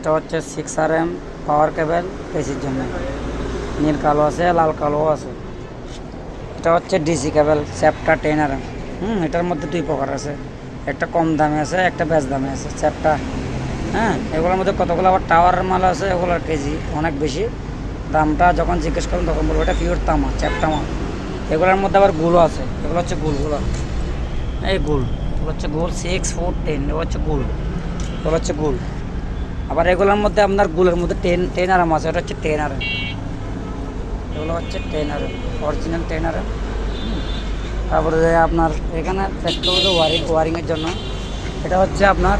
এটা হচ্ছে six R M power cable এসির জন্য। নীল কালো আছে, লাল কালোও আছে। এটা হচ্ছে ডিসি কেবেল চ্যাপটা টেন আর এম হুম, এটার মধ্যে দুই প্রকার আছে। একটা কম দামে আছে, একটা বেশ দামে আছে। চ্যাপটা হ্যাঁ এগুলোর মধ্যে কতগুলো? আবার টাওয়ারের মাল আছে এগুলোর কেজি, অনেক বেশি। দামটা যখন জিজ্ঞেস করুন তখন বলব এটা পিওর তামা চ্যাপটা মাল এগুলোর মধ্যে আবারগুলো আছে। এগুলো হচ্ছে গুলগুলো এই গুল, এগুলো হচ্ছে গোল সিক্স ফোর টেন এগুলো হচ্ছে গুল। এগুলো হচ্ছে গুল। আবার এগুলোর মধ্যে আপনার গুলের মধ্যে টেন টেন আরাম আছে এটা হচ্ছে টেন আরাম এগুলো হচ্ছে টেন আরাম অরিজিনাল টেন আরাম তারপরে আপনার এখানে দেখতে হবে ওয়ারিং ওয়ারিংয়ের জন্য। এটা হচ্ছে আপনার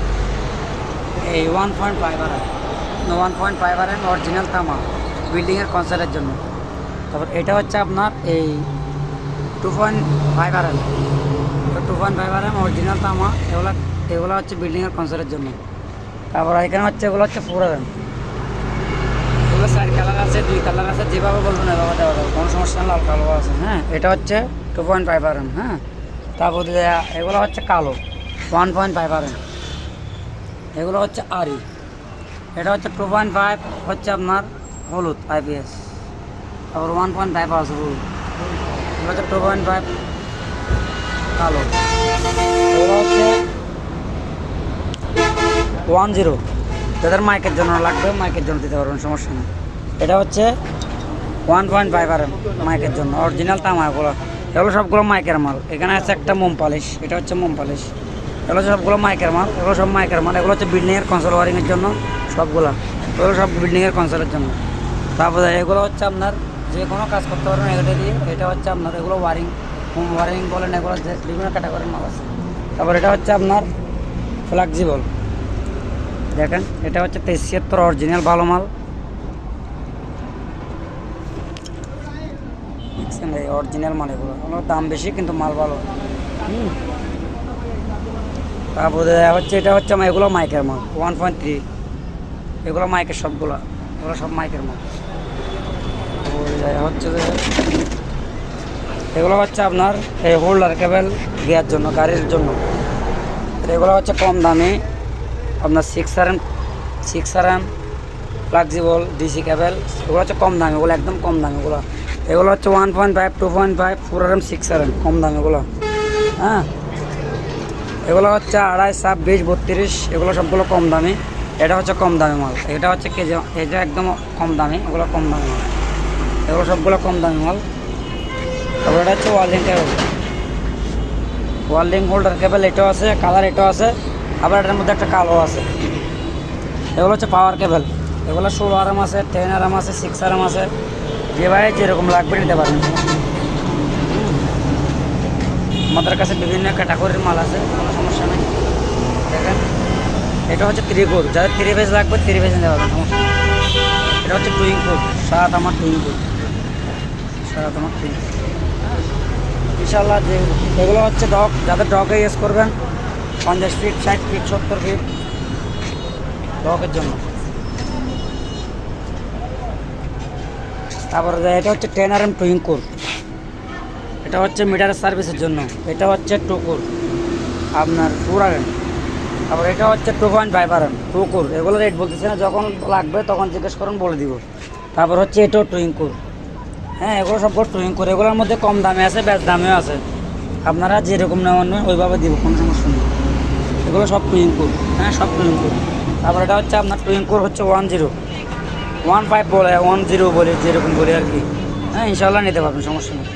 এই one point five R one point five R original তামা বিল্ডিংয়ের কনসার্টের জন্য। তারপর এটা হচ্ছে আপনার এই two point five R two point five R original তামা, এগুলো এগুলো হচ্ছে বিল্ডিংয়ের কনসার্টের জন্য। তারপর এখানে হচ্ছে এগুলো হচ্ছে ফোর আর এগুলো চার কালার আছে দুই কালার আছে যেভাবে বলবেন এভাবে দেওয়া যাবে কোনো সমস্যা লাল কালো আছে হ্যাঁ? এটা হচ্ছে টু পয়েন্ট ফাইভ আর হ্যাঁ? তারপর এগুলো হচ্ছে কালো ওয়ান পয়েন্ট ফাইভ আর এগুলো হচ্ছে আরি। এটা হচ্ছে টু পয়েন্ট ফাইভ হচ্ছে আপনার হলুদ আইপিএস তারপর ওয়ান পয়েন্ট ফাইভ আছে হলুদ এগুলো হচ্ছে টু পয়েন্ট ফাইভ কালো এগুলো হচ্ছে ওয়ান জিরো। যাদের মাইকের জন্য লাগবে, মাইকের জন্য দিতে পারবেন, সমস্যা নেই। এটা হচ্ছে ওয়ান পয়েন্ট ফাইভ আর মাইকের জন্য, অরিজিনাল তামা এগুলো এগুলো সবগুলো মাইকের মাল। এখানে আছে একটা মোম পালিশ, এটা হচ্ছে মোম পালিশ। এগুলো সবগুলো মাইকের মাল, এগুলো সব মাইকের মাল। এগুলো হচ্ছে বিল্ডিংয়ের কনসোল ওয়ারিংয়ের জন্য সবগুলো। এগুলো সব বিল্ডিংয়ের কনসোলের জন্য। তারপরে এগুলো হচ্ছে আপনার যে কোনো কাজ করতে পারবেন, এগুলো দিয়ে। এটা হচ্ছে আপনার এগুলো ওয়ারিং ওয়ারিং বলেন, এগুলো বিভিন্ন ক্যাটাগরির মাল আছে। তারপর এটা হচ্ছে আপনার ফ্লেক্সিবল দেখেন, এটা হচ্ছে তেইশ ছিয়াত্তর অরিজিনাল ভালো মাল। অরিজিনাল মাল এগুলো দাম বেশি, কিন্তু মাল ভালো। হুম। তারপরে হচ্ছে, এটা হচ্ছে আমার, এগুলো মাইকের মাল, ওয়ান পয়েন্ট থ্রি। এগুলো মাইকের সবগুলো, এগুলো সব মাইকের মাল। হচ্ছে যে, এগুলো হচ্ছে আপনার, এই হোল্ডার কেবল দেওয়ার জন্য, গাড়ির জন্য। এগুলো হচ্ছে কম দামে আপনার six R M six R M flexible DC cable এগুলো হচ্ছে কম দামে, এগুলো একদম কম দামে, এগুলো। এগুলো হচ্ছে one point five two point five four R M six R M কম দামে এগুলো। হ্যাঁ? এগুলো হচ্ছে আড়াই সাত বিশ বত্রিশ, এগুলো সবগুলো কম দামি। এটা হচ্ছে কম দামি মাল, এটা হচ্ছে কেজি, এটা একদম কম দামি, এগুলো কম দামি মাল। এগুলো সবগুলো কম দামি মাল। তারপর এটা হচ্ছে ওয়ার্ল্ডিং কেবল ওয়ার্ল্ডিং হোল্ডার কেবল এটাও আছে কালার এটাও আছে। আবার এটার মধ্যে একটা কালো আছে। এগুলো হচ্ছে পাওয়ার কেবল এগুলো ষোলো আরাম আছে টেন আরাম আছে সিক্স আরাম আছে। যে ভাই যেরকম লাগবে নিতে পারেন আমাদের কাছে বিভিন্ন ক্যাটাগরির মাল আছে, কোনো সমস্যা নেই। দেখেন, এটা হচ্ছে ত্রিগুর যাদের থ্রি পেজ লাগবে থ্রি পেজ নিতে পারবেন, সমস্যা এটা হচ্ছে টুইং কোড সাত আমার টুইং কোড সাত আমার টুইং ইনশাল্লাহ যে এগুলো হচ্ছে ডগ যাদের ডগে ইউজ করবেন পঞ্চাশ ফিট ষাট ফিট সত্তর ফিট ডগের জন্য। তারপরে এটা হচ্ছে ten R M twin core এটা হচ্ছে মিটার সার্ভিসের জন্য। এটা হচ্ছে টুকুর আপনার টুর আর তারপর এটা হচ্ছে two point five R M two core এগুলো রেট বলতেছে না, যখন লাগবে তখন জিজ্ঞেস করুন, বলে দিব। তারপর হচ্ছে এটাও টুইঙ্কুর হ্যাঁ এগুলো সব টুইঙ্কুর এগুলোর মধ্যে কম দামে আছে, বেশ দামেও আছে। আপনারা যেরকম নেওয়ার নয় ওইভাবে দিব, কোনো সমস্যা নেই। এগুলো সব টুইঙ্কুর হ্যাঁ সব টুইঙ্কুর তারপর এটা হচ্ছে আপনার টুইঙ্কুর হচ্ছে ওয়ান জিরো ওয়ান ফাইভ বলে ওয়ান জিরো বলে, যেরকম বলে আর কি। হ্যাঁ ইনশাল্লাহ নিতে পারবেন, সমস্যা নেই।